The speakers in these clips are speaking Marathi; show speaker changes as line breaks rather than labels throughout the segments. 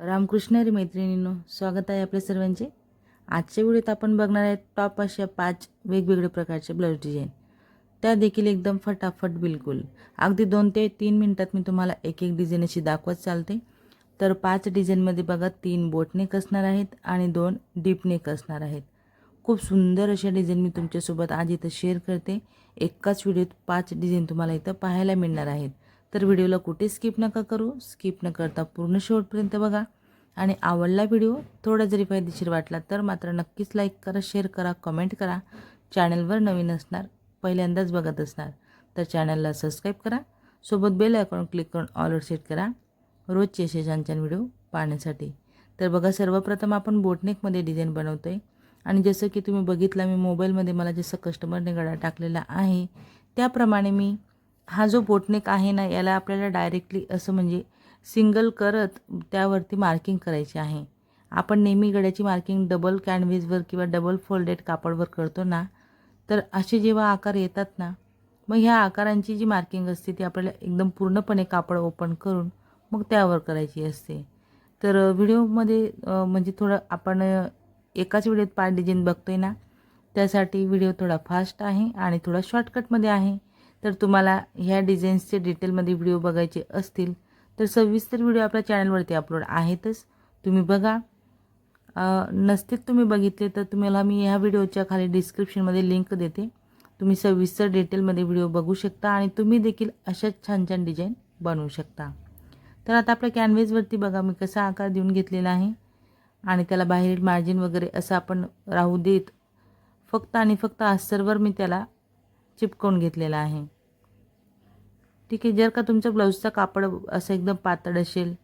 रामकृष्ण रे मैत्रिणींनो स्वागत आहे आपल्या सर्वांचे. आजच्या व्हिडिओत आपण बघणार आहेत टॉप अशा पाच वेगवेगळ्या प्रकारचे ब्लाऊज डिझाईन त्या देखील एकदम फटाफट बिलकुल. अगदी दोन ते तीन मिनटात मी तुम्हाला एक एक डिझाईन अशी दाखवत चालते. तर पाच डिझाईनमध्ये बघा तीन बोटनेक असणार आहेत आणि दोन डीपनेक असणार आहेत. खूप सुंदर अशा डिझाईन मी तुमच्यासोबत आज इथं शेअर करते. एकाच व्हिडिओत पाच डिझाईन तुम्हाला इथं पाहायला मिळणार आहेत. तर व्हिडिओला कुठे स्किप नका करू. स्किप न करता पूर्ण शेवटपर्यंत बघा. आणि आवडला व्हिडिओ थोडा जरी फायदेशीर वाटला तर मात्र नक्कीच लाईक करा शेअर करा कमेंट करा. चॅनलवर नवीन असणार पहिल्यांदाच बघत असणार तर चॅनलला सबस्क्राईब करा. सोबत बेल आयकॉन क्लिक करून ऑलवर सेट करा. रोजचे असे छान छान व्हिडिओ पाहण्यासाठी. तर बघा सर्वप्रथम आपण बोटनेकमध्ये डिझाईन बनवतो आहे आणि जसं की तुम्ही बघितलं मी मोबाईलमध्ये मला जसं कस्टमरने गळा टाकलेला आहे त्याप्रमाणे मी हा जो बोटनेक आहे ना याला आपल्याला डायरेक्टली असं म्हणजे सिंगल करत त्यावरती मार्किंग करायची आहे. आपण नेहमी गड्याची मार्किंग डबल कॅनव्हेजवर किंवा डबल फोल्डेड कापडवर करतो ना तर असे जेव्हा आकार येतात ना मग ह्या आकारांची जी मार्किंग असते ती आपल्याला एकदम पूर्णपणे कापड ओपन करून मग त्यावर करायची असते. तर व्हिडिओमध्ये म्हणजे थोडं आपण एकाच व्हिडिओत पाच डिझाईन बघतोय ना त्यासाठी व्हिडिओ थोडा फास्ट आहे आणि थोडा शॉर्टकटमध्ये आहे. तर तुम्हाला ह्या डिझाईन्सचे डिटेलमध्ये व्हिडिओ बघायचे असतील तर सविस्तर व्हिडिओ आपल्या चॅनलवरती अपलोड आहेतच. तुम्ही बघा. अ, नसतील तुम्ही बघितले तर तुम्हाला मी ह्या व्हिडिओच्या खाली डिस्क्रिप्शनमध्ये लिंक देते. तुम्ही सविस्तर डिटेलमध्ये व्हिडिओ बघू शकता आणि तुम्ही देखील अशाच छान छान डिझाईन बनवू शकता. तर आता आपल्या कॅनव्हेजवरती बघा मी कसा आकार देऊन घेतलेला आहे. आणि त्याला बाहेरील मार्जिन वगैरे असं आपण राहू देत. फक्त आणि फक्त अस्तरवर मी त्याला चिपकवून घेतलेला आहे. ठीक आहे जर का तुमच्या ब्लाऊजचा कापड असं एकदम पातळ असेल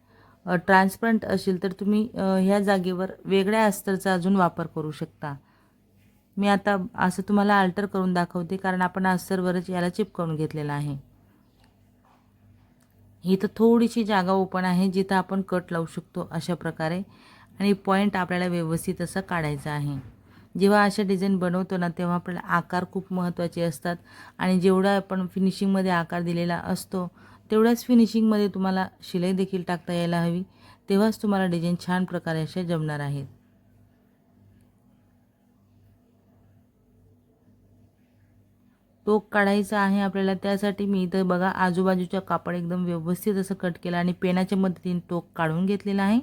ट्रान्सपरंट असेल तर तुम्ही ह्या जागेवर वेगळ्या अस्तरचा अजून वापर करू शकता. मी आता असं तुम्हाला अल्टर करून दाखवते कारण आपण अस्तरवरच याला चिपकवून घेतलेला आहे. इथं थोडीशी जागा ओपन आहे जिथं आपण कट लावू शकतो अशा प्रकारे. आणि पॉईंट आपल्याला व्यवस्थित असं काढायचा आहे. जेव्हा अशा डिझाईन बनवतो ना तेव्हा आपल्याला आकार खूप महत्त्वाचे असतात. आणि जेवढा आपण फिनिशिंगमध्ये आकार दिलेला असतो तेवढ्याच फिनिशिंगमध्ये तुम्हाला शिलाई देखील टाकता यायला हवी. तेव्हाच तुम्हाला डिझाईन छान प्रकारे अशा जमणार आहेत. टोक काढायचं आहे आपल्याला त्यासाठी मी इथं बघा आजूबाजूच्या कापड एकदम व्यवस्थित असं कट केलं आणि पेनाच्या मदतीने टोक काढून घेतलेलं आहे.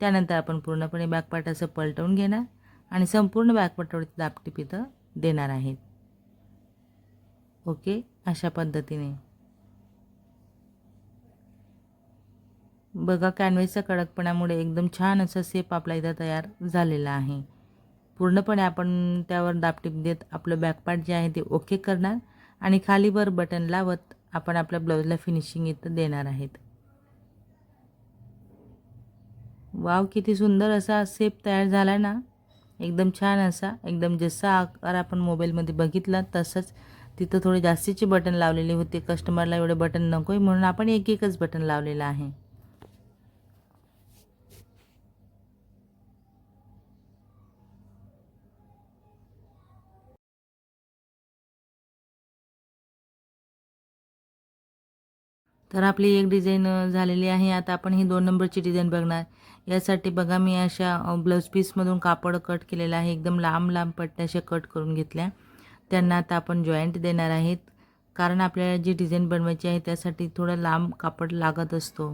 त्यानंतर आपण पूर्णपणे बॅकपार्ट असं पलटवून घेणार. आणि संपूर्ण बॅकपार्टवरती दापटीप इथं देणार आहेत. ओके? अशा पद्धतीने. बघा कॅनव्हेसच्या कडकपणामुळे एकदम छान असा सेप आपला इथं तयार झालेला आहे. पूर्णपणे आपण त्यावर दापटीप देत आपलं बॅकपार्ट जे आहे ते ओके करणार आणि खालीवर बटन लावत आपण आपल्या ब्लाऊजला फिनिशिंग इथं देणार आहेत. वाव किती सुंदर असा सेप तयार झाला ना. एकदम छान असा एकदम जसा आकार आपण मोबाईलमध्ये बघितला तसंच तिथं थोडे जास्तीचे बटन लावलेले होते. कस्टमरला एवढे बटन नको आहे म्हणून आपण एक एकच बटन लावलेलं आहे. तर आपली एक डिझाईन झालेली आहे. आता आपण ही दोन नंबरची डिझाईन बघणार. यासाठी बघा मी अशा ब्लाऊज पीसमधून कापड कट केलेलं आहे. एकदम लांब लांब पट्ट्या अशा कट करून घेतल्या. त्यांना आता आपण जॉईंट देणार आहेत. कारण आपल्याला जी डिझाईन बनवायची आहे त्यासाठी थोडं लांब कापड लागत असतो.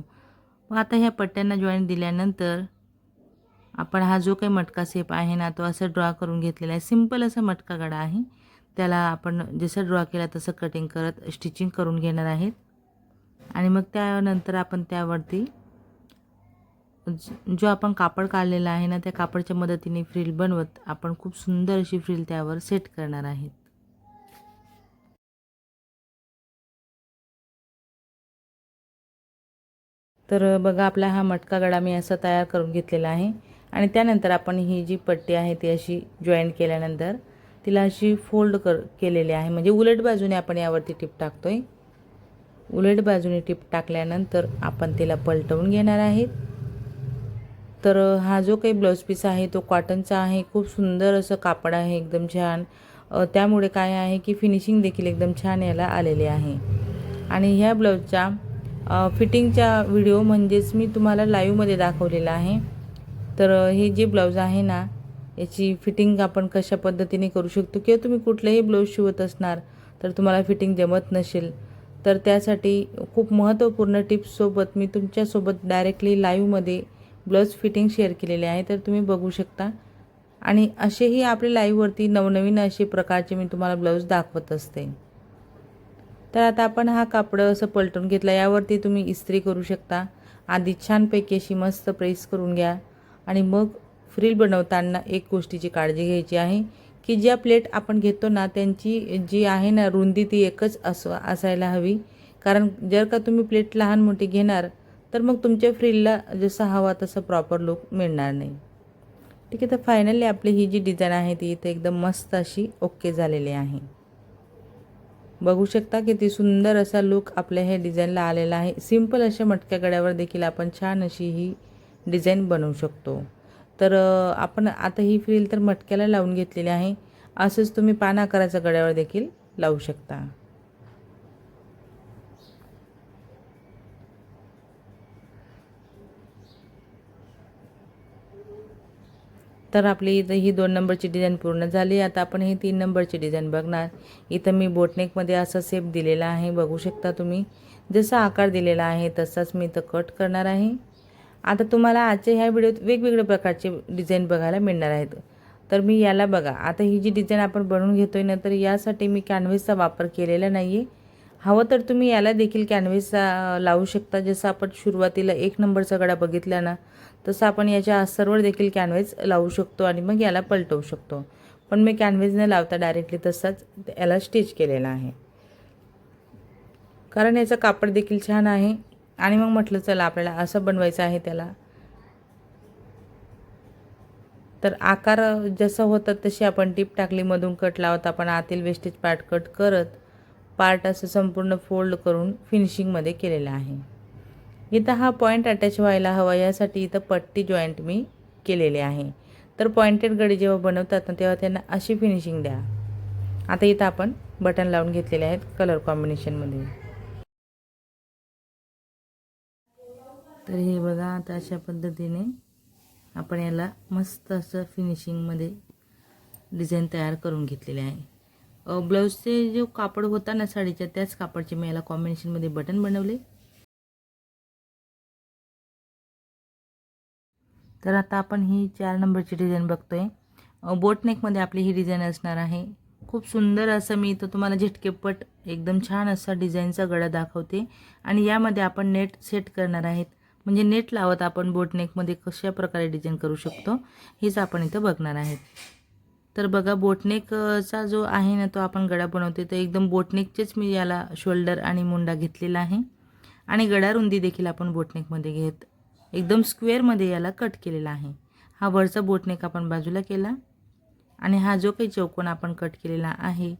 मग आता ह्या पट्ट्यांना जॉईंट दिल्यानंतर आपण हा जो काही मटका सेप आहे ना तो असं ड्रॉ करून घेतलेला आहे. सिंपल असा मटका गडा आहे. त्याला आपण जसं ड्रॉ केला तसं कटिंग करत स्टिचिंग करून घेणार आहेत. आणि मग त्यानंतर आपण त्यावरती जो आपण कापड काढलेला आहे ना त्या कापडच्या मदतीने फ्रिल बनवत आपण खूप सुंदर अशी फ्रिल त्यावर सेट करणार आहेत. तर बघा आपला हा मटका गडा मी असा तयार करून घेतलेला आहे. आणि त्यानंतर आपण ही जी पट्टी आहे ती अशी जॉईंट केल्यानंतर तिला अशी फोल्ड कर केलेली आहे. म्हणजे उलट बाजूने आपण यावरती टिप टाकतोय. उलट बाजूने टिप टाकल्यानंतर आपण तिला पलटवून घेणार आहेत. तर हा जो काही ब्लाऊज पीस आहे तो कॉटनचा आहे. खूप सुंदर असं कापड आहे एकदम छान. त्यामुळे काय आहे की फिनिशिंग देखील एकदम छान याला आलेली आहे. आणि ह्या ब्लाऊजच्या फिटिंगचा फिटिंगच्या व्हिडिओ म्हणजेच मी तुम्हाला लाईव्हमध्ये दाखवलेला आहे. तर हे जे ब्लाऊज आहे ना याची फिटिंग आपण कशा पद्धतीने करू शकतो किंवा तुम्ही कुठलंही ब्लाऊज शिवत असणार तर तुम्हाला फिटिंग जमत नसेल. तर त्यासाठी खूप महत्त्वपूर्ण टिप्ससोबत मी तुमच्यासोबत डायरेक्टली लाईव्हमध्ये ब्लाऊज फिटिंग शेअर केलेले आहे तर तुम्ही बघू शकता. आणि असेही आपल्या लाईव्हवरती नवनवीन असे प्रकारचे मी तुम्हाला ब्लाऊज दाखवत असते. तर आता आपण हा कापड असं पलटून घेतला. यावरती तुम्ही इस्त्री करू शकता. आधी छानपैकी अशी मस्त प्रेस करून घ्या. आणि मग फ्रील बनवताना एक गोष्टीची काळजी घ्यायची आहे की ज्या प्लेट आपण घेतो ना त्यांची जी आहे ना रुंदी ती एकच अस असायला हवी. कारण जर का तुम्ही प्लेट लहान मोठी घेणार तर मग तुमच्या फ्रीलला जसा हवा तसा प्रॉपर लुक मिळणार नाही. ठीक आहे तर फायनली आपली ही जी डिझाईन आहे ती इथे एकदम मस्त अशी ओके झालेली आहे. बघू शकता किती सुंदर असा लुक आपल्या ह्या डिझाईनला आलेला आहे. सिंपल अशा मटक्या गड्यावर देखील आपण छान अशी ही डिझाईन बनवू शकतो. तर आपण आता ही फ्रील तर मटक्याला लावून घेतलेली आहे. असंच तुम्ही पान आकाराच्या गड्यावर देखील लावू शकता. तर आपली इथं ही दोन नंबरची डिझाईन पूर्ण झाली. आता आपण ही तीन नंबरची डिझाईन बघणार. इथं मी बोटनेकमध्ये असा सेप दिलेला आहे. बघू शकता तुम्ही. जसा आकार दिलेला आहे तसाच मी इथं कट करणार आहे. आता तुम्हाला आजच्या ह्या व्हिडिओत वेगवेगळ्या प्रकारचे डिझाईन बघायला मिळणार आहेत. तर मी याला बघा. आता ही जी डिझाईन आपण बनवून घेतो आहे ना तर यासाठी मी कॅनव्हेसचा वापर केलेला नाही आहे हवं तर तुम्ही याला देखील कॅनव्हेस लावू शकता. जसं आपण सुरुवातीला एक नंबरचा गडा बघितला ना तसं आपण याच्या अस्तरवर देखील कॅनव्हेस लावू शकतो आणि मग याला पलटवू शकतो. पण मी कॅनव्हेस न लावता डायरेक्टली तसाच याला स्टिच केलेला आहे. कारण याचं कापड देखील छान आहे. आणि मग म्हटलं चला आपल्याला असं बनवायचं आहे त्याला. तर आकार जसं होतं तशी आपण टीप टाकली मधून कट लावत आपण आतील वेस्टेज पार्ट कट करत पार्ट असं संपूर्ण फोल्ड करून फिनिशिंगमध्ये केलेलं आहे. इथं हा पॉईंट अटॅच व्हायला हवा यासाठी इथं पट्टी जॉईंट मी केलेले आहे. तर पॉईंटेड गडी जेव्हा बनवतात ना तेव्हा त्यांना अशी फिनिशिंग द्या. आता इथं आपण बटन लावून घेतलेले आहेत कलर कॉम्बिनेशनमध्ये. तर हे बघा आता अशा पद्धतीने आपण याला मस्त असं फिनिशिंगमध्ये डिझाईन तयार करून घेतलेले आहे. ब्लाऊजचे जो कापड होता ना साडीच्या त्याच कापडचे मी याला कॉम्बिनेशनमध्ये बटन बनवले. तर आता आपण ही चार नंबरची डिझाईन बघतोय. बोटनेकमध्ये आपली ही डिझाईन असणार आहे. खूप सुंदर असं मी इथं तुम्हाला झटकेपट एकदम छान असा डिझाईनचा गळा दाखवते. आणि यामध्ये आपण नेट सेट करणार आहेत. म्हणजे नेट लावत आपण बोटनेकमध्ये कशा प्रकारे डिझाईन करू शकतो हेच आपण इथं बघणार आहेत. तर बघा बोटनेकचा जो आहे ना तो आपण गळा बनवते तर एकदम बोटनेकचेच मी याला शोल्डर आणि मुंडा घेतलेला आहे. आणि गळा रुंदी देखील आपण बोटनेकमध्ये घेत एकदम स्क्वेअरमध्ये याला कट केलेला आहे. हा वरचा बोटनेक आपण बाजूला केला आणि हा जो काही चौकोन आपण कट केलेला आहे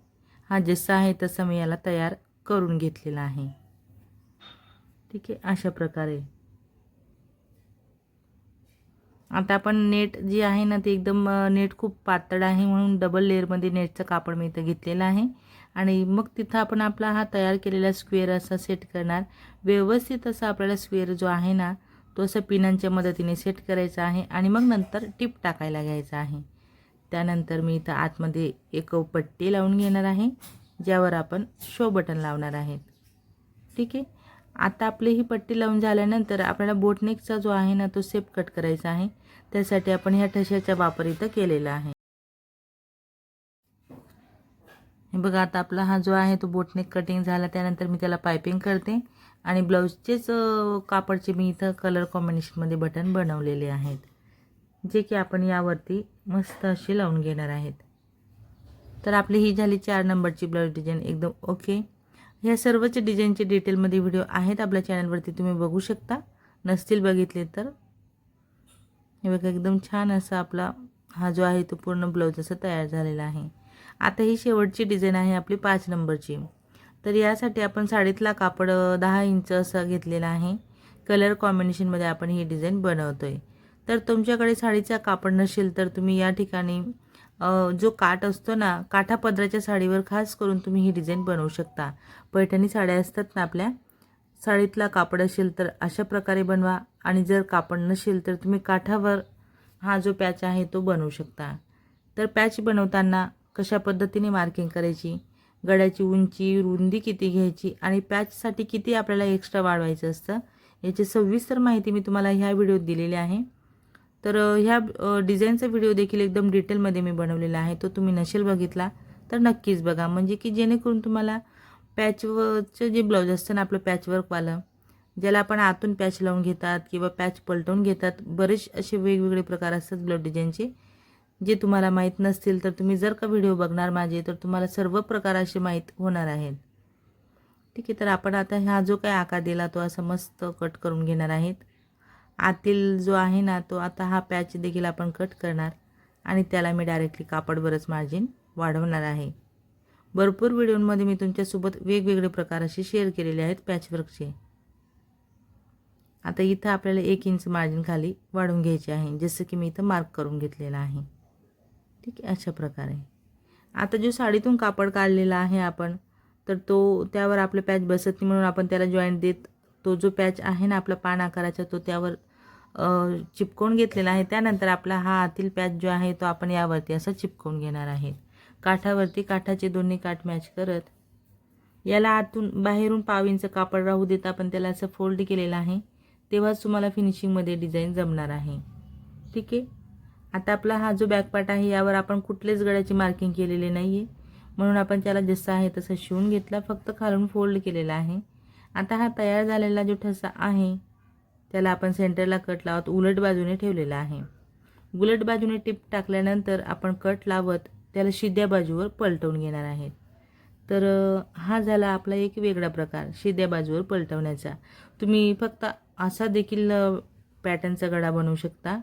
हा जसा आहे तसा मी याला तयार करून घेतलेला आहे. ठीक आहे अशा प्रकारे आता आपण नेट जी आहे ना ती एकदम नेट खूप पातळ आहे म्हणून डबल लेअरमध्ये नेटचं कापड मी इथं घेतलेलं आहे. आणि मग तिथं आपण आपला हा तयार केलेला स्क्वेअर असा सेट करणार. व्यवस्थित असा आपल्याला स्क्वेअर जो आहे ना तो असं पिनांच्या मदतीने सेट करायचा आहे आणि मग नंतर टिप टाकायला घ्यायचा आहे. त्यानंतर मी इथं आतमध्ये एक पट्टी लावून घेणार आहे ज्यावर आपण शो बटन लावणार आहेत ठीक आहे? आता आपली ही पट्टी लावून झाल्यानंतर आपल्याला बोटनेकचा जो आहे ना तो सेप कट करायचा आहे. त्यासाठी आपण ह्या ठशाचा वापर इथं केलेला आहे. हे बघा आता आपला हा जो आहे तो बोटनेक कटिंग झाला त्यानंतर मी त्याला पायपिंग करते. आणि ब्लाऊजचेच कापडचे मी इथं कलर कॉम्बिनेशनमध्ये बटन बनवलेले आहेत. जे की आपण यावरती मस्त असे लावून घेणार आहेत. तर आपली ही झाली चार नंबरची ब्लाऊज डिझाईन एकदम ओके ह्या सर्वच डिझाईनचे डिटेलमध्ये व्हिडिओ आहेत आपल्या चॅनलवरती तुम्ही बघू शकता. नसतील बघितले तर हे बघा एकदम छान असा आपला हा जो आहे तो पूर्ण ब्लाऊज असा तयार झालेला आहे. आता ही शेवटची डिझाईन आहे आपली पाच नंबरची. तर यासाठी आपण साडीतला कापड दहा इंच असा घेतलेला आहे. कलर कॉम्बिनेशनमध्ये आपण ही डिझाईन बनवतो आहे तर तुमच्याकडे साडीचा कापड नसेल तर तुम्ही या ठिकाणी जो काठ असतो ना काठा पदराच्या साडीवर खास करून तुम्ही ही डिझाईन बनवू शकता. पैठणी साड्या असतात ना आपल्या साडीतला कापड असेल तर अशा प्रकारे बनवा. आणि जर कापड नसेल तर तुम्ही काठावर हा जो पॅच आहे तो बनवू शकता. तर पॅच बनवताना कशा पद्धतीने मार्किंग करायची? गड्याची उंची रुंदी किती घ्यायची? आणि पॅचसाठी किती आपल्याला एक्स्ट्रा वाढवायचं असतं? याची सविस्तर माहिती मी तुम्हाला ह्या व्हिडिओत दिलेली आहे. तर ह्या डिझाईनचा व्हिडिओ देखील एकदम डिटेलमध्ये मी बनवलेला आहे. तो तुम्ही नसेल बघितला तर नक्कीच बघा. म्हणजे की जेणेकरून तुम्हाला पॅचवरचं जे ब्लाऊज असतं ना आपलं पॅचवर्कवालं ज्याला आपण आतून पॅच लावून घेतात किंवा पॅच पलटवून घेतात बरेच असे वेगवेगळे प्रकार असतात ब्लाऊज डिझाईनचे. जे तुम्हाला माहीत नसतील तर तुम्ही जर का व्हिडिओ बघणार माझे तर तुम्हाला सर्व प्रकार असे माहीत होणार आहेत. ठीक आहे तर आपण आता हा जो काय आकार दिला तो असा मस्त कट करून घेणार आहेत. आतील जो आहे ना तो आता हा पॅच देखील आपण कट करणार आणि त्याला मी डायरेक्टली कापडवरच मार्जिन वाढवणार आहे. भरपूर व्हिडिओमध्ये मी तुमच्यासोबत वेगवेगळे प्रकार असे शेअर केलेले आहेत पॅचवर्कचे आता इथं आपल्याला एक इंच मार्जिन खाली वाढवून घ्यायचे आहे जसं की मी इथं मार्क करून घेतलेला आहे. ठीक आहे अशा प्रकारे. आता जो साडीतून कापड काढलेला आहे आपण तर तो त्यावर आपलं पॅच बसत नाही म्हणून आपण त्याला जॉईंट देत तो जो पॅच आहे ना आपला पान आकाराचा तो त्यावर चिपकवून घेतलेला आहे. त्यानंतर आपला हा आतील पॅच जो आहे तो आपण यावरती असा चिपकवून घेणार आहे. काठावरती काठाचे दोन्ही काठ मॅच करत. याला आतून बाहेरून पावींचं कापड राहू देत आपण त्याला असं फोल्ड केलेलं आहे. तेव्हाच तुम्हाला फिनिशिंगमध्ये डिझाईन जमणार आहे. ठीक आहे? आता आपला हा जो बॅक आहे यावर आपण कुठलेच गळ्याची मार्किंग केलेली नाही आहे म्हणून आपण त्याला जसं आहे तसं शिवून घेतला फक्त खालून फोल्ड केलेला आहे. आता हा तयार झालेला जो ठसा आहे त्याला आपण सेंटरला कट लावत उलट बाजूने ठेवलेला आहे. उलट बाजूने टिप टाकल्यानंतर आपण कट लावत त्याला शिद्या बाजूवर पलटवून घेणार आहेत. तर हा झाला आपला एक वेगळा प्रकार शिद्या बाजूवर पलटवण्याचा. तुम्ही फक्त असा देखील पॅटर्नचा गडा बनवू शकता.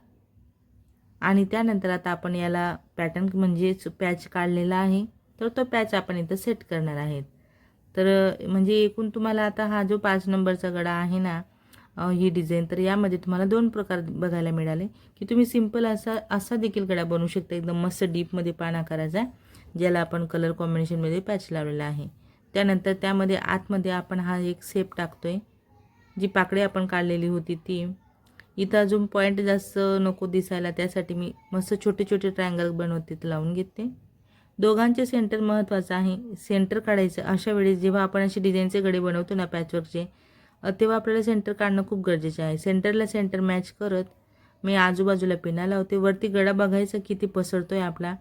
आणि त्यानंतर आता आपण याला पॅटर्न म्हणजेच पॅच काढलेला आहे. तर तो पॅच आपण इथं सेट करणार आहेत. तर म्हणजे एकूण तुम्हाला आता हा जो पाच नंबरचा गडा आहे ना ही डिझाईन. तर यामध्ये तुम्हाला दोन प्रकार बघायला मिळाले. की तुम्ही सिंपल असा असा देखील गळा बनवू शकता. एकदम मस्त डीपमध्ये पाणा करायचा आहे ज्याला आपण कलर कॉम्बिनेशनमध्ये पॅच लावलेला आहे. त्यानंतर त्यामध्ये आतमध्ये आपण हा एक सेप टाकतो आहे जी पाकळी आपण काढलेली होती ती. इथं अजून पॉईंट जास्त नको दिसायला. त्यासाठी मी मस्त छोटे छोटे ट्रायंगल बनवते लावून घेते. दोघांचे सेंटर महत्त्वाचं आहे. सेंटर काढायचं. अशा वेळेस जेव्हा आपण असे डिझाईनचे गडे बनवतो ना पॅचवर्कचे तेव्हा आपल्याला सेंटर काढणं खूप गरजेचं आहे. सेंटरला सेंटर मॅच करत मी आजूबाजूला पिना लावते. वरती गडा बघायचा किती पसरतो आहे आपला.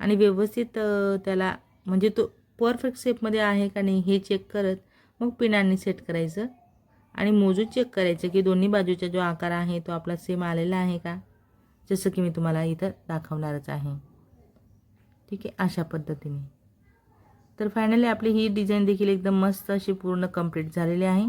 आणि व्यवस्थित त्याला म्हणजे तो परफेक्ट शेपमध्ये आहे का नाही हे चेक करत मग पिनांनी सेट करायचं. आणि मोजून चेक करायचं की दोन्ही बाजूचा जो आकार आहे तो आपला सेम आलेला आहे का? जसं की मी तुम्हाला इथं दाखवणारच आहे. ठीक आहे? अशा पद्धतीने. तर फायनली आपली ही डिझाईन देखील एकदम मस्त अशी पूर्ण कंप्लीट झालेली आहे.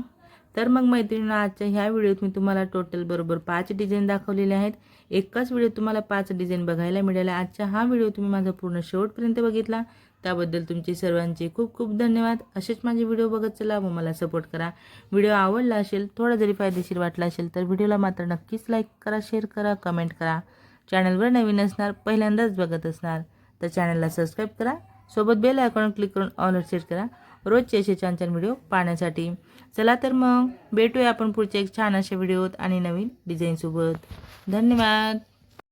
तर मग मैत्रिणी आजच्या ह्या व्हिडिओत मी तुम्हाला टोटल बरोबर पाच डिझाईन दाखवलेले आहेत. एकाच व्हिडिओत तुम्हाला पाच डिझाईन बघायला मिळाल्या आजचा हा व्हिडिओ तुम्ही माझा पूर्ण शेवटपर्यंत बघितला. त्याबद्दल तुमचे सर्वांचे खूप खूप धन्यवाद. असेच माझे व्हिडिओ बघत चला व मला सपोर्ट करा. व्हिडिओ आवडला असेल थोडा जरी फायदेशीर वाटला असेल तर व्हिडिओला मात्र नक्कीच लाईक करा शेअर करा कमेंट करा. चॅनलवर नवीन असणार पहिल्यांदाच बघत असणार तर चॅनलला सबस्क्राईब करा. सोबत बेल आयकॉन क्लिक करून ऑलर सेट करा. रोजचे असे छान छान व्हिडिओ पाहण्यासाठी. चला तर मग भेटूया आपण पुढच्या एक छान अशा व्हिडिओत आणि नवीन डिझाईनसोबत धन्यवाद.